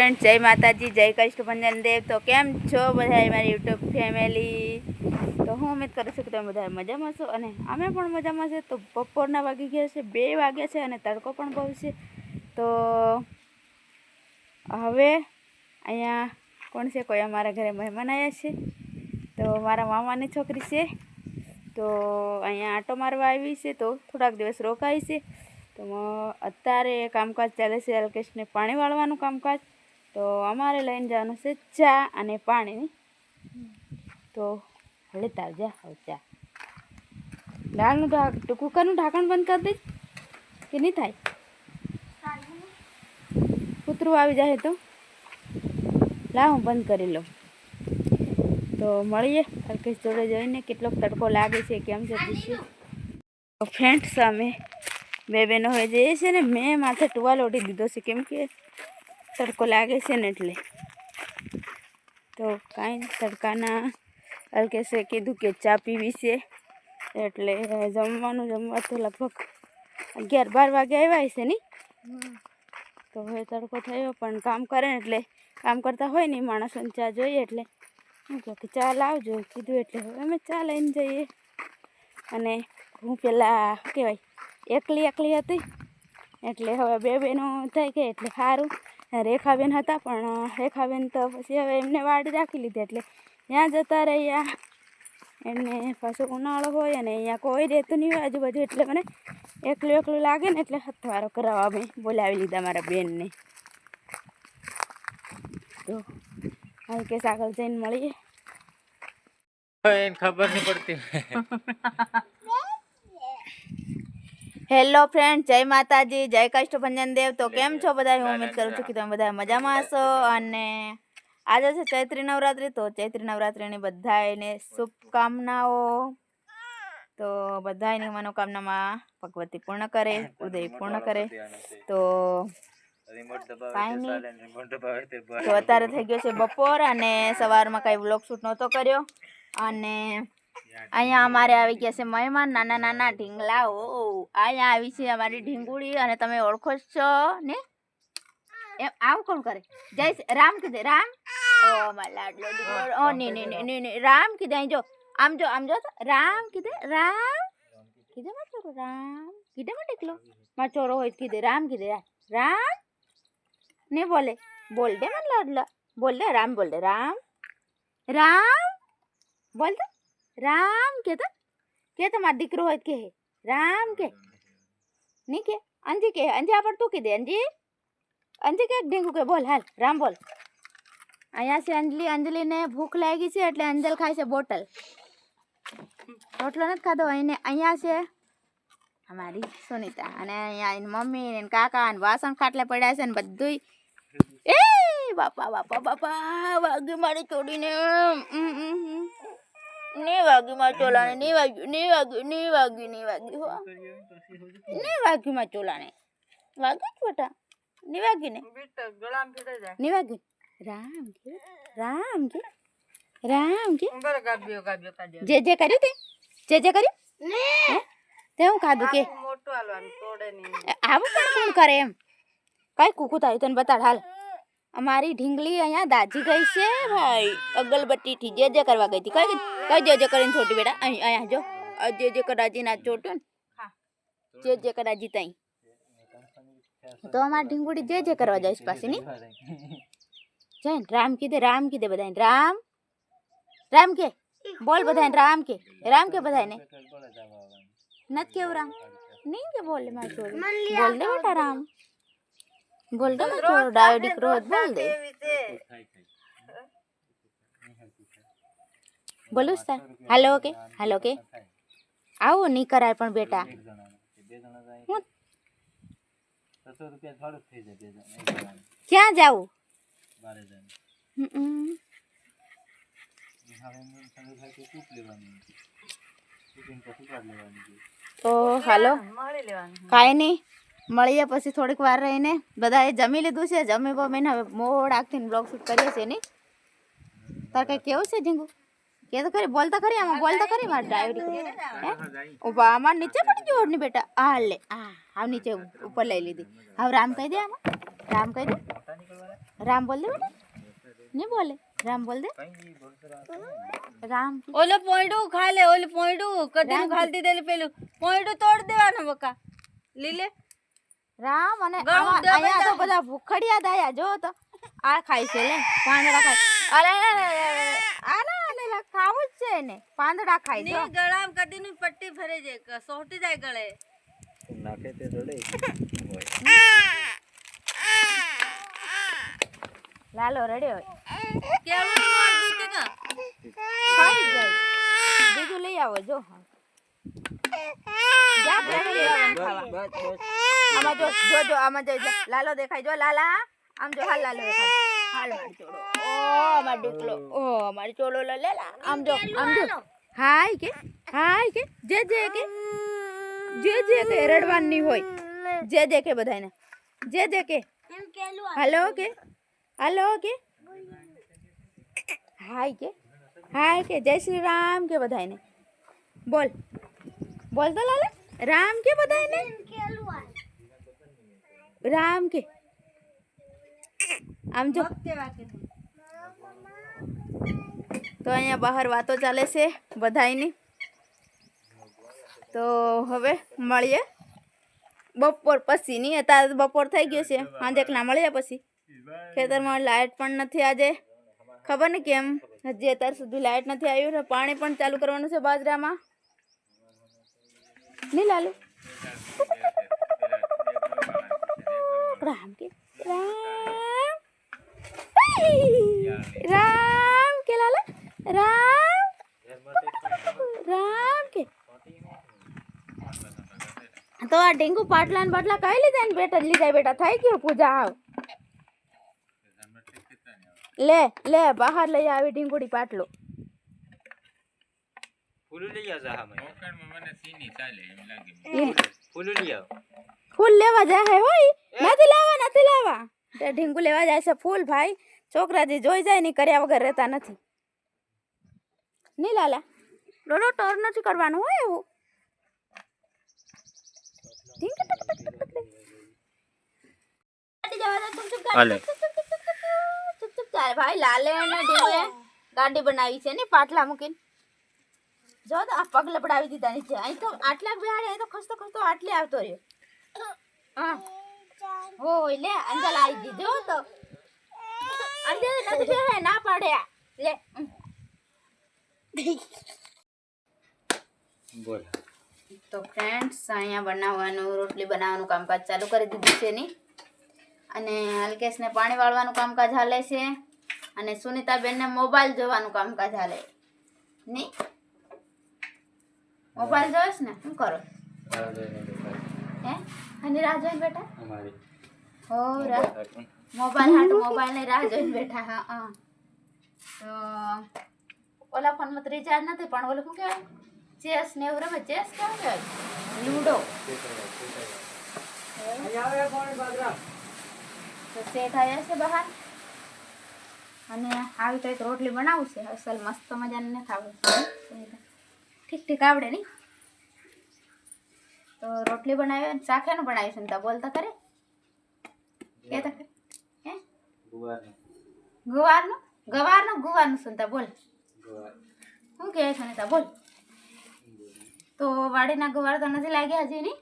Friend જય માતાજી, જય કૃષ્ણ ભંજન દેવ. તો કેમ છો બધા મારી યુટ્યુબ ફેમિલી? તો હું ઉમેદ કરું છું કે તમે બધા મજામાં છો અને અમે પણ મજામાં છે. તો બપોરના વાગી ગયા છે, બે વાગ્યા છે અને તડકો પણ બહુ છે. તો હવે અહીંયા કોણ છે? કોઈ અમારા ઘરે મહેમાન આવ્યા છે. તો મારા મામાની છોકરી છે. તો અહીંયા આંટો મારવા આવી છે. તો થોડાક દિવસ રોકાઈ છે. તો અત્યારે કામકાજ ચાલે છે અલ્કેશને પાણી વાળવાનું કામકાજ. તો અમારે લઈને જવાનું છે ચા અને પાણીની. તો લેતા આવજા હવે ચા. દાળનું ઢાક કુકરનું ઢાંકણ બંધ કરી દઈશ કે નહીં થાય? કૂતરું આવી જાય તો? લા હું બંધ કરી લઉં. તો મળીએ અલ્કેશ જોડે જઈને કેટલોક તડકો લાગે છે કેમ છે પૂછીએ ફ્રેન્ડ્સ સામે બે બહેનો હોય જઈએ છે ને, મેં માથે ટુવાલ ઓઢી દીધો છે, કેમ કે તડકો લાગે છે ને એટલે. તો કાંઈ તડકાના અલ્કેશે કીધું કે ચા પીવી છે. એટલે જમવાનું જમવા તો લગભગ અગિયાર બાર વાગે આવ્યા છે નહીં તો હવે તડકો થયો પણ કામ કરે ને એટલે કામ કરતા હોય ને માણસોને ચા જોઈએ એટલે. હું કહું કે ચા લાવજો કીધું એટલે હવે અમે ચા લઈને જઈએ. અને હું પહેલાં શું કહેવાય એકલી એકલી હતી. એટલે હવે બે બહેનો થઈ ગઈ એટલે સારું રેખાબેન હતા, પણ રેખાબેન તો પછી હવે એમને વાડ રાખી લીધી, એટલે ત્યાં જતા રહ્યા. એમને પાછો ઉનાળો હોય અને અહીંયા કોઈ રહેતું નહીં હોય આજુબાજુ, એટલે મને એકલું એકલું લાગે ને, એટલે હથવારો કરાવવા મેં બોલાવી લીધા મારા બેનને. તો હાલ કે આગળ જઈને મળીએ. ખબર નહીં પડતી. હેલો ફ્રેન્ડ જય માતાજી. જય કષ્ટભંજન દેવ. તો કેમ છો બધા? હું ઉમેદ કરું છું કે તમે બધા મજામાં હશો. અને આજે છે ચૈત્રી નવરાત્રિ. તો ચૈત્રી નવરાત્રિની બધાને શુભકામનાઓ. તો બધાની મનોકામનામાં ભગવતી પૂર્ણ કરે ઉદય પૂર્ણ કરે. તો તો અત્યારે થઈ ગયો છે બપોર અને સવારમાં કાંઈ વ્લોગ શૂટ નહોતો કર્યો. અને અહીંયા અમારે આવી ગયા છે મહેમાન નાના નાના ઢીંગલાઓ. અહીંયા આવી છે અમારી ઢીંગુડી અને તમે ઓળખો જ છો ને? એમ આવું કોણ કરે? જય શ્રી- રામ કીધે રામ? ઓ મારા લાડલો દીકરો. ઓ ની ની ની ની ની રામ કીધે અહીં જો આમ જો આમ જો તો. રામ કીધે રામ? કીધે. માં ચોરો રામ? કીધે માં ટીકલો માં ચોરો હોય તો કીધે રામ કીધે રામ. ને બોલે બોલ દે મને લાડલા. બોલ દે રામ બોલ દે રામ. રામ? બોલ દે. રામ કે તો કે તમારો દીકરો હોય તો કે રામ કે નહીં કે? અંજી કે, અંજી આપણે તું કીધે, અંજી? અંજી કે ઢીંગુ કે? બોલ, હાલ, રામ બોલ. અહીંયા છે અંજલિ, અંજલિને ભૂખ લાગી છે એટલે અંજલ ખાય છે બોટલ. રોટલો નથી ખાધો એને અહીંયા છે અમારી સુનિતા અને અહીંયા એની મમ્મી ને કાકા ને વાસણ ખાટલે પડ્યા છે ને બધુંય. એ બાપા બાપા બાપા વાગ્યું મારી ચોડીને. નહીં વાગ્યું મારી ચોલાને નહીં વાગ્યું નહીં વાગ્યું નહીં વાગ્યું નહીં વાગ્યું હો નહીં વાગ્યું મારી ચોલાને વાગ્યું જ બેટા નહીં વાગ્યું ને નહીં વાગ્યું રામ કે રામ કે રામ કે જે જે કર્યું તે જે જે કર્યું? તે હું ખાધું કે આવું પણ કોણ કરે એમ કઈ કૂકું થાય તને બતાડ હાલ અમારી ઢીંગલી અહીંયા દાજી ગઈ છે. ભાઈ. અગરબત્તીથી જે જે કરવા ગઈ હતી. કઈ કઈ જે જે કરીને છોટી બેટા? અહીં અહીંયા જો. આ જે જે કરાજી ના. ચોટ્યો ને જે જે કરાજી તઈ. તો અમારી ઢીંગુડી જે જે કરવા જઈશ પાછી ની? જઈને રામ કીધે રામ કીધે બધાને રામ? રામ કે? બોલ બધાને રામ કે? રામ કે બધાને નથી કેવું રામ? નહીં કે બોલે મારા છોરી. બોલ દે બેટા રામ. બોલ દે મારા છોરો ડાયો દીકરો હોય તો બોલ દે બોલું જ તાર હાલો કે હાલો કે આવું નહીં કરાય પણ બેટા એક જણાને છે. બે જણા જાય હું છસો રૂપિયા થોડુંક થઈ જાય બે જણા એક જણાને. ક્યાં જાવું બારે જાય હમ. હવે એમને સંગે થાય તો સૂપ લેવાની સૂપીને પછી કાઢ લેવાની છે. તો હાલો કાંઈ નહીં મળીએ પછી થોડીક વાર રહીને. બધાએ જમી લીધું છે. જમી બમીને હવે મોડ આખથી બ્લોગ શૂટ કરીએ છીએ નહીં. તારે કંઈ કેવું છે જીંગુ કે તો ખરી બોલતા ખરી આમાં બોલતા ખરી મારી હે? ઊભા આમાં નીચે પડી ગયો ને બેટા? આ લે આ હાવ નીચે ઉપર લઈ લીધી. હવે રામ કહી દે આમાં. રામ કહી દે. રામ બોલ દે બેટા. નહીં બોલે? રામ બોલ દે. રામ ઓલો પોઈડું ખા લે ઓલે પોઈડું કદી ખાલતી દેલે પેલું. પોઈડું તોડ દેવાનું બકા. લીલે. રામ અને અહીંયા તો બધા ભૂખડિયા દાયા જો તો. આ ખાય છે લે પાંદડા ખાય. અરે અરે, અરે, ખાવું જ છે ને પાંદડા ખાય જો. ની ગળામાં કદી ની પટ્ટી ફરે જાય ક- સોટી જાય ગળે. નાખે તે દોડે લાલો રડ્યો કેવું ખાઈ જાય. બીજું લઈ આવો જો જા પેલા લઈ આવો ને ખાવા બસ બસ આમાં જો જો જો આમાં જો જો, લાલો દેખાય જો લાલા આમ જો હાલ લાલો દેખાય હાલ મારી ચોળો ઓ અમાર દીકલો ઓ અમારી ચોળો લે લે લા. આમ જો આમ જો હાય કે હાય કે જે જે કે જે જે કે રડવાની હોય જે જે કે બધાને જે જે કે હાલો કે હાલો કે હાય કે હાય કે જય શ્રી રામ કે બધાને બોલ બોલ તો લાલા રામ કે બધાને રામ કે. આમ જો. તો અહીંયા બહાર વાતો ચાલે છે બધાયની. તો હવે મળીએ. બપોર પછી નહીં અત્યારે બપોર થઈ ગયો છે. સાંજે ના મળીએ પછી. ખેતરમાં લાઇટ પણ નથી આજે. ખબર ને કેમ? હજી અત્યાર સુધી લાઇટ નથી આવ્યું ને પાણી પણ ચાલુ કરવાનું છે બાજરામાં. નહીં લાલુ. રામ કે રામ રામ કે લાલા રામ રામ કે તો આ ઢીંગુ પાટલા ને બાટલા કઈ લીધા ને બેટા લીધા બેટા થઈ ગયું પૂજા આવ લે લે બહાર લઈ આવી ઢીંગુડી પાટલો ફૂલું લઈ આવ જા મને ઈ ફૂલું લઈ આવ ફૂલ લેવા જાય હોય નથી લાવવા નથી લાવવા તે ઢીંગુ લેવા જાય છે ફૂલ ભાઈ છોકરાજી જોઈ જાય ને કર્યા વગર રહેતા નથી નહીં લાલા ડોડો ટોર નથી કરવાનું હોય એવું ઢીંગ ટક ટક ટક ટક ટક. ગાડી જવા દે, ચૂપ ચૂપ હાલે. ગાડી, ચૂપ ચૂપ ચૂપ ચૂપ ચૂપ. ચૂપ ચૂપ ચાલે ભાઈ લાલે અને ઢીંગુએ ગાડી બનાવી છે ને પાટલા મૂકીને જો તો આ પગ લપડાવી દીધા નીચે. અહીં તો આટલા બેહાડે અહીં તો ખસતો ખસતો આટલે આવતો રહ્યો. હા. હોય લે અંદર આવી દીધો તો. અંદર નથી બેહે ના પાડ્યા લે. બોલ. તો ફ્રેન્ડ્સ અહીંયા બનાવવાનું રોટલી બનાવવાનું કામકાજ ચાલુ કરી દીધું છે ની અને હલકેશને પાણી વાળવાનું કામકાજ હાલે છે. અને સુનિતાબેનને મોબાઈલ જોવાનું કામકાજ હાલે. ની મોબાઈલ જોઈશ ને? શું કરો? હે? અને રાહ જોઈને બેઠા? અમારી. હો મોબાઈલ હાટ. મોબાઈલ ને રાહ જોઈને બેઠા હા હા. તો ઓલા ફોનમાં તો રિચાર્જ નથી પણ ઓલું શું કહેવાય? ચેસ ને એવું રમે? ચેસ કેવું કહેવાય? લૂડો. તો સેટ આવ્યા છે બહાર. અને આવી કંઈક રોટલી બનાવું છે. અસલ મસ્ત મજાની નથી આવડતી. ઠીક ઠીક આવડે નહીં. તો રોટલી બનાવી અને શાકેનું બનાવ્યું છે ને તા બોલતા કરે કહેતા કરે હે? ગુવારનું. ગુવારનું? ગવારનું? સુનતા બોલ. શું કહે છે નેતા બોલ. તો વાડીના ગુવાર તો નથી લાગ્યા હજી નહીં.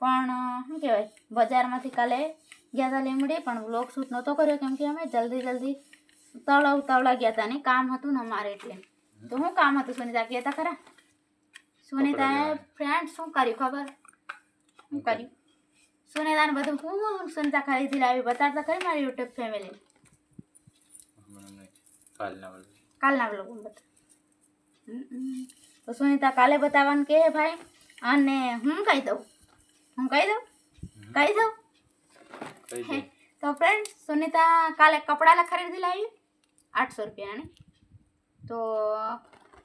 પણ શું કહેવાય? બજારમાંથી કાલે ગયા હતા લીમડી પણ વ્લોગ શૂટ નહોતો કર્યો કેમ કે અમે જલ્દી જલ્દી તળાવ તળા ગયા હતા ને કામ હતું ને અમારે એટલે. તો શું કામ હતું? સુનિતા કહેતા ખરા? સુનિતાએ ફ્રેન્ડ શું કર્યું ખબર? શું કર્યું? સુનિતાને બધું હું સુનિતા ખરીદી લાવી બતાડતા ખરી મારી યુટ્યુબ ફેમિલી કાલના બ્લોગ તો સુનિતા કાલે બતાવવાનું કે ભાઈ? અને હું કહી દઉં? હું કહી દઉં? કહી દઉં? તો ફ્રેન્ડ સુનિતા કાલે કપડાં ખરીદી લાવી? આઠસો રૂપિયાની. તો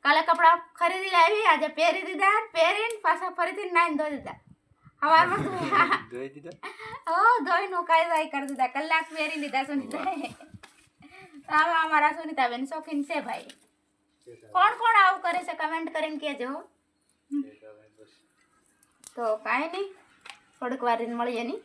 કાલે કપડાં ખરીદી લાવી આજે પહેરી દીધા પહેરીને પાછા ફરીથી નાઈને ધોઈ દીધા. સવારમાં તું જોઈ દીધા? હો ધોઈ નોકાઈ ધોઈ કરી દીધા. કલાક પહેરી લીધા સુનિતા. આવા અમારા સુનિતાબેન શોખીન છે ભાઈ. કોણ કોણ આવું કરે છે? કમેન્ટ કરીને કહેજો. તો કાંઈ નહીં. થોડીક વાર મળીએ નહીં.